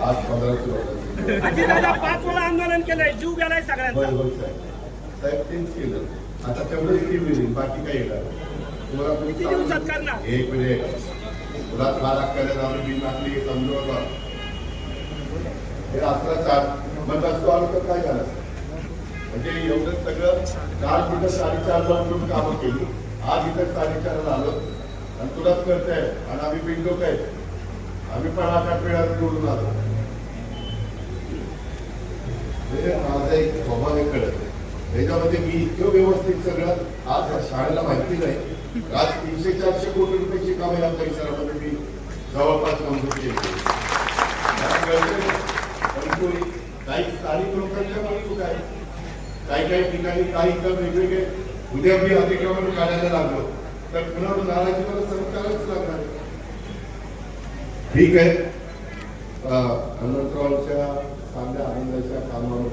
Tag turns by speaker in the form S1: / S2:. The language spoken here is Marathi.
S1: आज लोकांची
S2: अजितदादा पाच वेळा आंदोलन केलंय जीव गेलाय सगळ्यांचा.
S1: साहेब. तेच केलं. आता तेवढं किती मिळेल बाकी काय येणार? तुम्हाला
S2: किती दिवसात करणार?
S1: एक मिनिट. तुला फार अक्कल आम्ही बिल टाकली समजू नका हे असला चार मग असतो आलं तर काय झालं? म्हणजे एवढं सगळं काल तिथं साडेचारला उठून कामं केली. आज इथं साडेचारला आलो. आणि तुलाच करताय आणि आम्ही बिंदू काय आम्ही पण आता वेळात निवडून आलो. म्हणजे माझा एक स्वभाव आहे कळत त्याच्यामध्ये मी इतकं व्यवस्थित सगळं आज शाळेला माहिती नाही. आज तीनशे चारशे कोटी रुपयाची कामे या परिसरामध्ये मी जवळपास मंजूर केली. परंतु काही स्थानिक लोकांच्या पण चूक आहे. काही काही ठिकाणी काही तर वेगवेगळे उद्या मी अतिक्रमण काढायला लागलो. तर पुन्हा नाराजी मला ठीक आहे. अं, चांगल्या आनंदाच्या कामावर